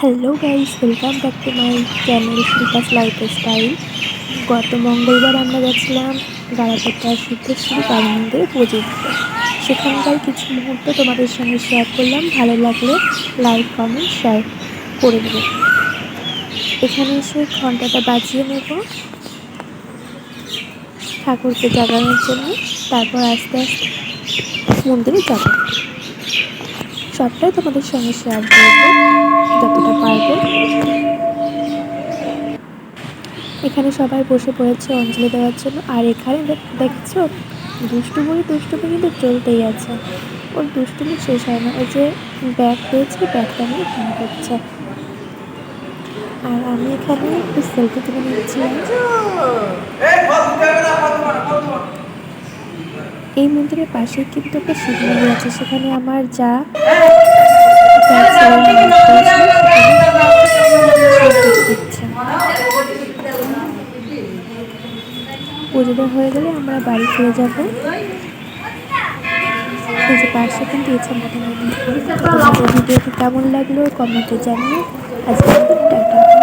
Hello guys welcome back to my channel Shilpa's lifestyle গত মঙ্গলবার আমরা গেছিলাম গাড়াপত্তার সিদ্ধেশ্বরী কালী মন্দিরে পুজো দিতে। সেখানকার কিছু মুহূর্ত তোমাদের সঙ্গে শেয়ার করলাম, ভালো লাগলে লাইক কমেন্ট শেয়ার করে দেবো। এখানে এসে ঘন্টাটা বাজিয়ে নেব। ঠাকুরকে জাগানোর জন্য, তারপর আস্তে আস্তে মন্দিরে যাব। সবটাই তোমাদের সঙ্গে শেয়ার করব, যতটা পারব। এখানে সবাই বসে পড়েছে, অঞ্জলি দেওয়ার জন্য। আর এখানে দেখ- দেখছ? দুষ্টুমুড়ি দুষ্টুমি কিন্তু চলতেই আছে। ওর দুষ্টুমি শেষ হয় না। ওই যে ব্যাগ পেয়েছে ব্যাগটা নিয়ে ফোন করছে আর আমি এখানে একটু সেলফি তুলে নিচ্ছিলাম এই মন্দিরের পাশে কিন্তু একটা শিব আছে। সেখানে আমার যা পুজোটা হয়ে গেলে আমরা বাড়ি ফিরে যাব। এই পাশে কিন্তু এছে ভিডিওটি কেমন লাগল কমেন্টে জানিয়ে আজকে টাটা।